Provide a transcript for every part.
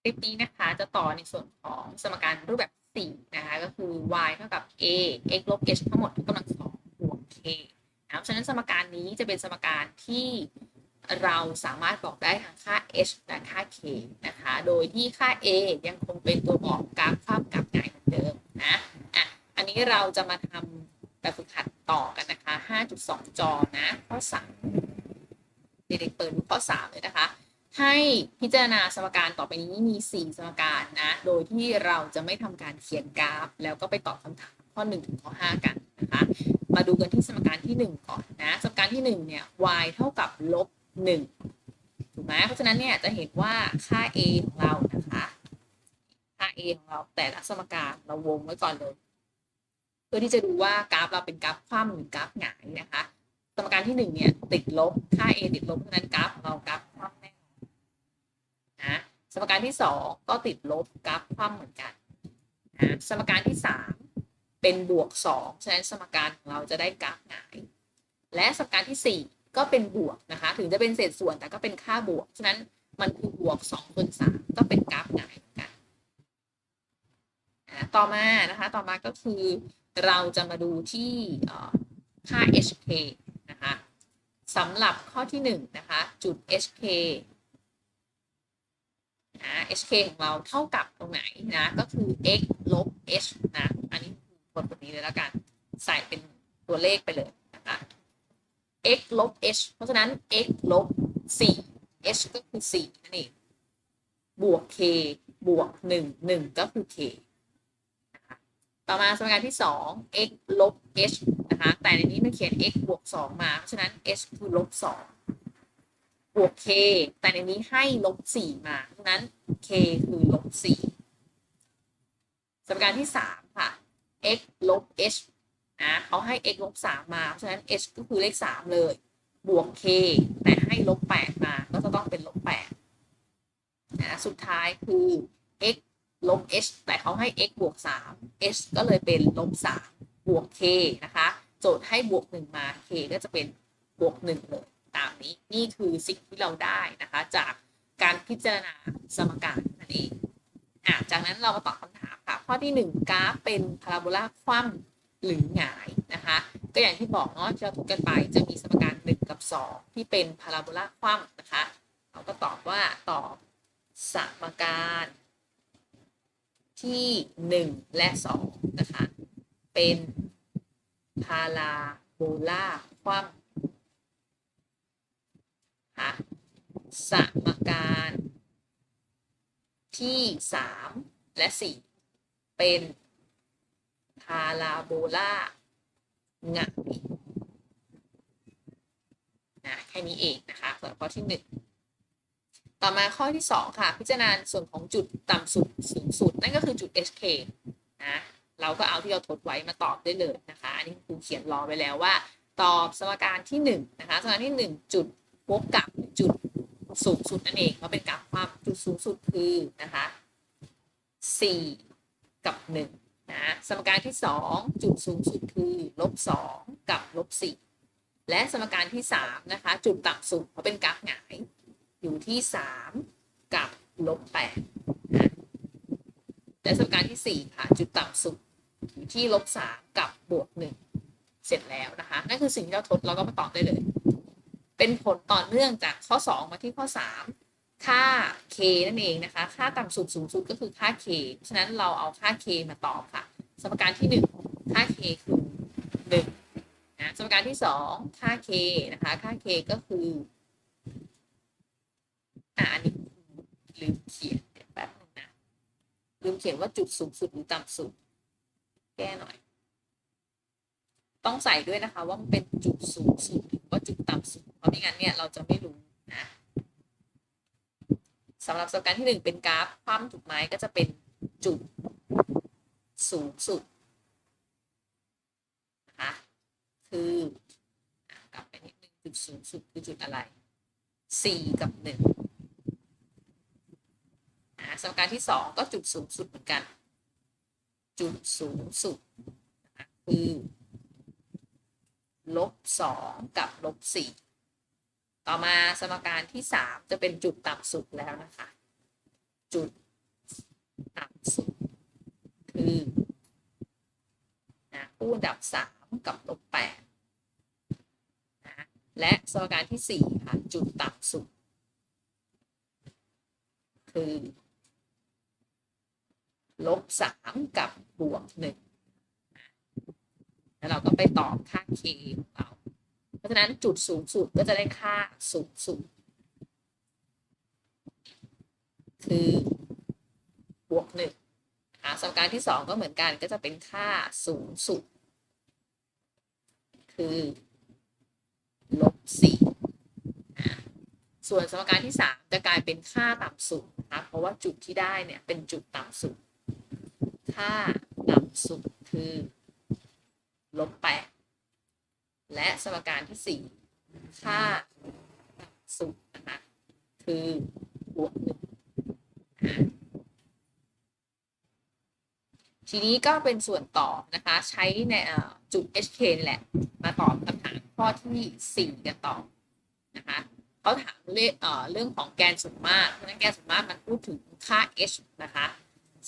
คลิปนี้นะคะจะต่อในส่วนของสมการรูปแบบสี่นะคะ ก็คือ y เท่ากับ a x ลบ h ทั้งหมดยกกำลังสองบวก k นะเพราะฉะนั้นสมการนี้จะเป็นสมการที่เราสามารถบอกได้ทั้งค่า h และค่า k นะคะ โดยที่ค่า a ยังคงเป็นตัวบอกกราฟความกับไงเหมือนเดิมนะอะอันนี้เราจะมาทำแบบฝึกหัดต่อกันนะคะ 5.2 จอนะข้อ3เด็กๆเปิดดูข้อ 3 เลยนะคะ ให้พิจารณาสมการต่อไปนี้มี 4 สมการนะ โดยที่เราจะไม่ทำการเขียนกราฟ แล้วก็ไปตอบคำถามข้อ1ถึงข้อ5กันนะคะ มาดูกันที่สมการที่ 1 ก่อนนะ สมการที่ 1 เนี่ย y เท่ากับลบ1ถูกไหมเพราะฉะนั้นเนี่ยจะเห็นว่าค่า a ของเรานะคะ ค่า a ของเราแต่ละสมการเราวงไว้ก่อนเลย เพื่อที่จะดูว่ากราฟเราเป็นกราฟคว่ำหรือกราฟหงายนะคะ สมการที่ 1 เนี่ยติดลบ ค่า a ติดลบเพราะฉะนั้นกราฟของเรากราฟคว่ำ สมการที่2ก็ติดลบกราฟคว่ำเหมือนกันนะสมการที่3เป็นบวก2ฉะนั้นสมการของเราจะได้กราฟหงาย และสมการที่4ก็เป็นบวกนะคะ ถึงจะเป็นเศษส่วนแต่ก็เป็นค่าบวก ฉะนั้นมันคือบวก2คูณ3ก็เป็นกราฟหงายเหมือนกันนะต่อมานะคะ ต่อมาก็คือเราจะมาดูที่ค่า hk นะคะสำหรับข้อที่1นะคะจุด hk นะ hk ของเราเท่ากับตรงไหนนะ ก็คือ x ลบ h นะ อันนี้คือกดแบบนี้เลยแล้วกัน ใส่เป็นตัวเลขไปเลยนะคะ x ลบ h เพราะฉะนั้น x ลบ 4 h ก็คือ 4 นั่นเอง บวก k บวก 1 1 ก็คือ k ต่อมาสมการที่ 2 x ลบ h นะคะ แต่ในนี้มันเขียน x บวก 2 มา เพราะฉะนั้น h คือลบ 2 บวก k แต่ในนี้ให้ลบ4มาเพราะฉะนั้น k คือลบ4สมการที่3ค่ะ x ลบ h นะเขาให้ x ลบ3มาเพราะฉะนั้น h ก็คือเลข3เลย บวก k แต่ให้ลบ8มาก็จะต้องเป็นลบ8นะสุดท้ายคือ x ลบ h แต่เขาให้ x บวก3 h ก็เลยเป็นลบ3บวก k นะคะ โจทย์ให้บวก 1 มา k ก็จะเป็นบวก 1 เลย ตามนี้นี่คือสิ่งที่เราได้นะคะ จากการพิจารณาสมการนั่นเองอะจากนั้นเรามาตอบคำถามค่ะ ข้อที่1กราฟเป็นพาราโบลาคว่ำหรือหงายนะคะ ก็อย่างที่บอกเนาะที่เราพูดกันไปจะมีสมการ1กับ 2 ที่เป็นพาราโบลาคว่ำนะคะ เราก็ตอบว่าตอบสมการที่ 1 และ 2 นะคะ เป็นพาราโบลาคว่ำ ค่ะสมการที่ 3 และ 4 เป็นพาราโบลางายนะแค่นี้เองนะคะสำหรับข้อที่ 1 ต่อมาข้อที่ 2 ค่ะ พิจารณาส่วนของจุดต่ำสุดสูงสุด นั่นก็คือจุด HK นะเราก็เอาที่เราทดไว้มาตอบได้เลยนะคะ อันนี้ครูเขียนรอไว้แล้วว่า ตอบสมการที่ 1 นะคะสมการที่ 1 จุด พบกับจุดสูงสุดนั่นเองเพราะเป็นกราฟความจุดสูงสุดคือนะคะ4กับ1นะสมการที่ 2 จุดสูงสุดคือลบ2กับลบ4และสมการที่3นะคะจุดต่ำสุดเพราะเป็นกราฟหงาย อยู่ที่ 3 กับลบ8นะและสมการที่ 4 ค่ะ จุดต่ำสุดอยู่ที่ลบ3กับบวก1เสร็จแล้วนะคะนั่นคือสิ่งที่เราทดเราก็มาตอบได้เลย เป็นผลต่อเนื่องจากข้อ 2 มาที่ข้อ 3 ค่า k นั่นเองนะคะ ค่าต่ำสุดสูงสุดก็คือค่า k ฉะนั้นเราเอาค่า k มาตอบค่ะ สมการที่ 1 ค่า k คือ1นะสมการที่ 2 ค่า k นะคะ ค่า k ก็คืออ่าอันนี้ลืมเขียนแป๊บนึงนะ ลืมเขียนว่าจุดสูงสุดหรือต่ำสุด แก้หน่อย ต้องใส่ด้วยนะคะว่ามันเป็นจุดสูงสุดหรือว่าจุดต่ำสุด เพราะไม่งั้นเนี่ยเราจะไม่รู้นะสำหรับสการที่หนึ่งเป็นกราฟคว่ำถูกไหมก็จะเป็นจุดสูงสุดนะคะคือกลับไปนิดนึงจุดสูงสุดคือจุดอะไรสี่กับหนึ่งอะสมการที่สองก็จุดสูงสุดเหมือนกัน จุดสูงสุดนะคะคือลบสองกับลบสี่ ต่อมาสมการที่สามจะเป็นจุดต่ำสุดแล้วนะคะ จุดต่ำสุดคือนะคู่ดับสามกับลบแปดนะและสมการที่สี่ค่ะจุดต่ำสุด คือลบสามกับบวกหนึ่งแล้วเราก็ไปตอบค่าเคของเรา เพราะฉะนั้นจุดสูงสุดก็จะได้ค่าสูงสุด คือบวกหนึ่งหาสมการที่สองก็เหมือนกันก็จะเป็นค่าสูงสุด คือลบสี่อะส่วนสมการที่สามจะกลายเป็นค่าต่ำสุดนะคะเพราะว่าจุดที่ได้เนี่ยเป็นจุดต่ำสุด ค่าต่ำสุดคือลบแปด และสมการที่สี่ค่าสุดนะคะ คือบวกหนึ่งทีนี้ก็เป็นส่วนต่อนะคะ ใช้ในจุด hk แหละ มาตอบคำถามข้อที่ 4 กันต่อนะคะเขาถามเรื่องเอ่อเรื่องของแกนสมมาตรเพราะฉะนั้นแกนสมมาตรมันพูดถึงค่า h นะคะ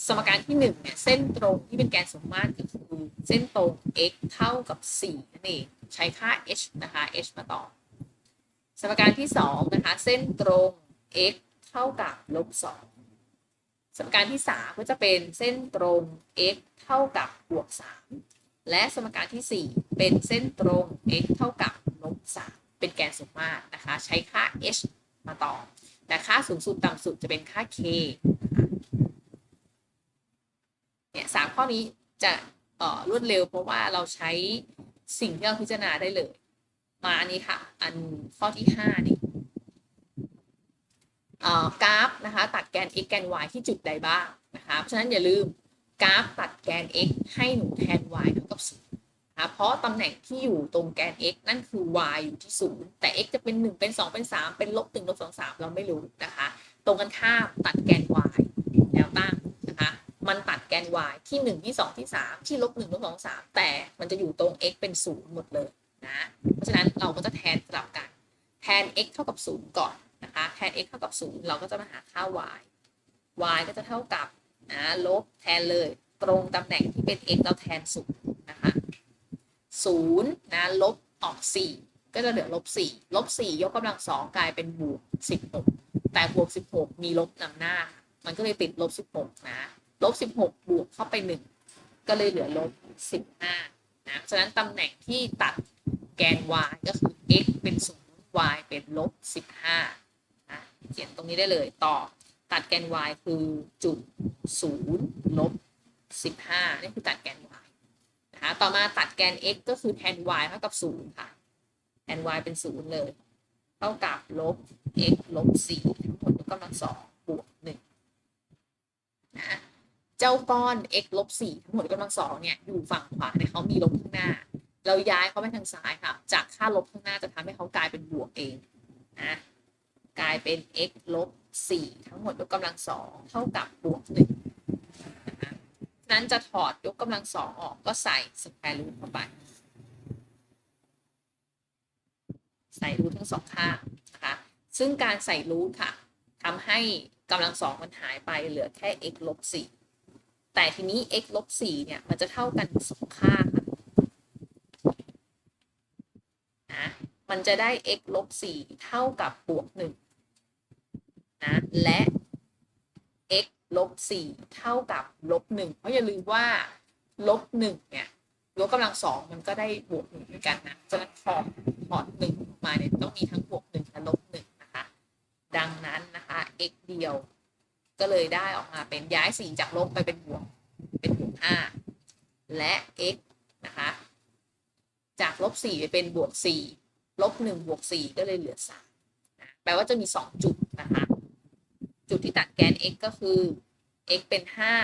สมการที่1เนี่ยเส้นตรงที่เป็นแกนสมมาตรก็คือเส้นตรง x เท่ากับ4นั่นเองใช้ค่า h นะคะ h มาต่อ สมการที่2นะคะเส้นตรง x เท่ากับลบ2สมการที่ 3 ก็จะเป็นเส้นตรง x เท่ากับบวก3และสมการที่ 4 เป็นเส้นตรง x เท่ากับลบ3เป็นแกนสมมาตรนะคะใช้ค่า h มาต่อ แต่ค่าสูงสุดต่ำสุดจะเป็นค่า k นะคะ ข้อนี้จะรวดเร็วเพราะว่าเราใช้สิ่งที่เราพิจารณาได้เลย มาอันนี้ค่ะ อันข้อที่5นี่อ่อกราฟนะคะตัดแกน x แกน y ที่จุดใดบ้างนะคะเพราะฉะนั้นอย่าลืมกราฟตัดแกน x ให้หนูแทน y เท่ากับ0นะคะเพราะตำแหน่งที่อยู่ตรงแกน x นั่นคือ y อยู่ที่ 0 แต่ x จะเป็น 1 เป็น 2 เป็น 3 เป็นลบ1ลบ2 3 เราไม่รู้นะคะ ตรงกันข้ามตัดแกน y แนวตั้ง มันตัดแกน y ที่ 1 ที่ 2 ที่ 3 ที่ลบ1ลบ2 3 แต่มันจะอยู่ตรง x เป็น 0 หมดเลยนะ เพราะฉะนั้นเราก็จะแทนสลับกัน แทน x เท่ากับ 0 ก่อนนะคะ แทน x เท่ากับ 0 เราก็จะมาหาค่า y y ก็จะเท่ากับนะลบแทนเลยตรงตำแหน่งที่เป็น x เราแทน 0 นะคะ 0 นะลบออก 4 ก็จะเหลือลบ 4 ลบ 4 ยกกำลัง 2 กลายเป็นบวก 16 แต่บวก 16 มีลบนำหน้า มันก็เลยติดลบ 16 นะ ลบ16บหกบวกเข้าไป1ก็เลยเหลือลบ15นะฉะนั้นตำแหน่งที่ตัดแกน y ก็คือ x เป็น0 y เป็นลบ15นะเขียนตรงนี้ได้เลยต่อตัดแกน y คือจุด0ลบ15นี่คือตัดแกน y นะคะต่อมาตัดแกน x ก็คือแทน y เท่ากับ0ค่ะแทน y เป็น0เลยเท่ากับลบ x ลบ4ทั้งหมดยกกำลังสองบวก1นะ เจ้าก้อน x ลบ4ทั้งหมดยกกำลังสองเนี่ยอยู่ฝั่งขวาเนี่ยเขามีลบข้างหน้า เราย้ายเขาไปทางซ้ายค่ะ จากค่าลบข้างหน้าจะทำให้เขากลายเป็นบวกเองนะกลายเป็น x ลบ4ทั้งหมดยกกำลังสองเท่ากับบวก1นะคะนั้นจะถอดยกกำลังสองออกก็ใส่สแควร์รูทเข้าไป ใส่รูททั้งสองข้างนะคะซึ่งการใส่รูทค่ะทำให้กำลังสองมันหายไปเหลือแค่ x ลบ4 แต่ทีนี้ x ลบ4เนี่ย มันจะเท่ากันสองข้างค่ะนะมันจะได้ x ลบ4เท่ากับบวก1นะและ x ลบ4เท่ากับลบ1เพราะอย่าลืมว่าลบ1เนี่ยยกกำลังสองมันก็ได้บวกหนึ่งด้วยกันนะฉะนั้นถอดถอดหนึ่งมาเนี่ยต้องมีทั้งบวกหนึ่งและลบหนึ่งนะคะ ดังนั้นนะคะ x เดียว ก็เลยได้ออกมาเป็นย้ายสี่จากลบไปเป็นบวกเป็นบวกห้าและ x นะคะ จากลบสี่ไปเป็นบวกสี่ลบหนึ่งบวกสี่ก็เลยเหลือสามนะแปลว่าจะมีสองจุดนะคะ จุดที่ตัดแกน x ก็คือ x เป็นห้า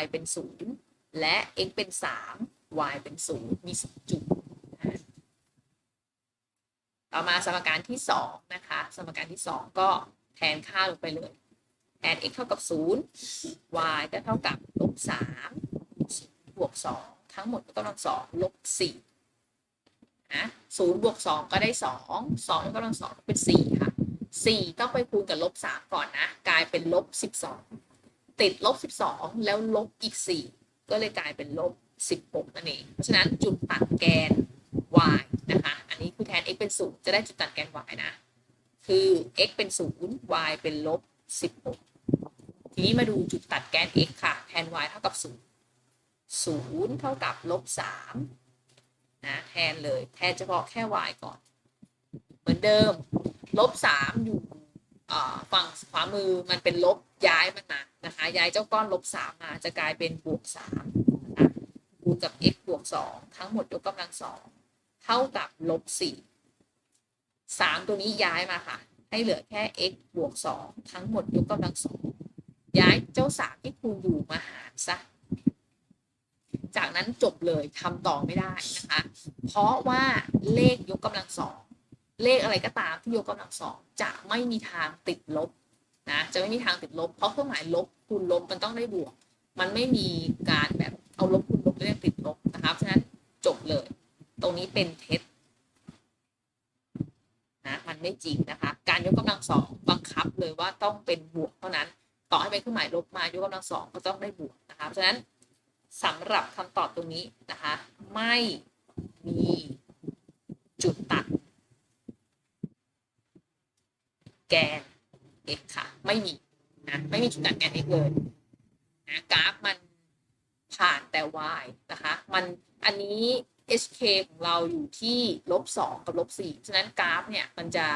y เป็นศูนย์และ x เป็นสาม y เป็นศูนย์มีสองจุดต่อมาสมการที่สองนะคะ สมการที่สองก็แทนค่าลงไปเลย 8x เท่ากับศูนย์ y ก็เท่ากับลบสามบวกสองทั้งหมดก็กำลังสองลบสี่นะศูนย์บวกสองก็ได้สองสองก็กำลังสองเป็นสี่ค่ะสี่ต้องไปคูณกับลบสามก่อนนะ กลายเป็นลบสิบสองติดลบสิบสองแล้วลบอีกสี่ก็เลยกลายเป็นลบ 16 นั่นเอง เพราะฉะนั้นจุดตัดแกน y นะคะ อันนี้คือแทน x เป็น 0 จะได้จุดตัดแกน y นะ คือ x เป็น 0 y เป็นลบ 16 ทีนี้มาดูจุดตัดแกน x ค่ะ แทน y เท่ากับ 0 0 เท่ากับลบ3นะแทนเลย แทนเฉพาะแค่ y ก่อน เหมือนเดิม ลบ 3 อยู่ฝั่งขวามือมันเป็นลบย้ายมันมานะคะ ย้ายเจ้าก้อนลบ 3 มา จะกลายเป็นบวก3นะคะบวกกับ x บวก 2 ทั้งหมดยกกำลัง 2 เท่ากับลบ 4 3 ตัวนี้ย้ายมาค่ะ ให้เหลือแค่ x บวก 2 ทั้งหมดยกกำลัง 2 ย้ายเจ้า3ที่ครูอยู่มาหารซะจากนั้นจบเลยทำต่อไม่ได้นะคะ เพราะว่าเลขยกกำลังสองเลขอะไรก็ตามที่ยกกำลังสองจะไม่มีทางติดลบนะจะไม่มีทางติดลบ เพราะเครื่องหมายลบคูณลบมันต้องได้บวก มันไม่มีการแบบเอาลบคูณลบแล้วยังติดลบนะครับฉะนั้นจบเลย ตรงนี้เป็นเท็จนะมันไม่จริงนะคะ การยกกำลังสองบังคับเลยว่าต้องเป็นบวกเท่านั้น ต่อให้เป็นเครื่องหมายลบมายกกำลังสองก็ต้องได้บวกนะคะเพราะฉะนั้นสำหรับคำตอบตรงนี้นะคะ ไม่มีจุดตัด แกน x ค่ะ ไม่มีนะไม่มีจุดตัดแกน x เลยนะกราฟมันผ่านแต่ y นะคะ มันอันนี้ hk ของเราอยู่ที่ลบสองกับลบสี่ฉะนั้นกราฟเนี่ย มันจะ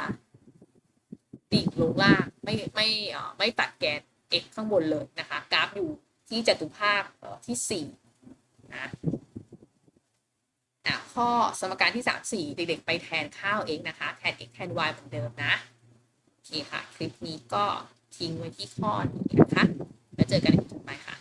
ดิ่งลงล่าง ไม่ไม่ไม่ตัดแกน x ข้างบนเลยนะคะ กราฟอยู่ที่จตุภาคที่สี่นะข้อสมการที่สามสี่เด็กๆ ไปแทนข้าวเองนะคะ แทน x แทน y เหมือนเดิมนะโอเคค่ะ คลิปนี้ก็ทิ้งไว้ที่ข้อนี้นะคะ แล้วเจอกันในคลิปต่อไปค่ะ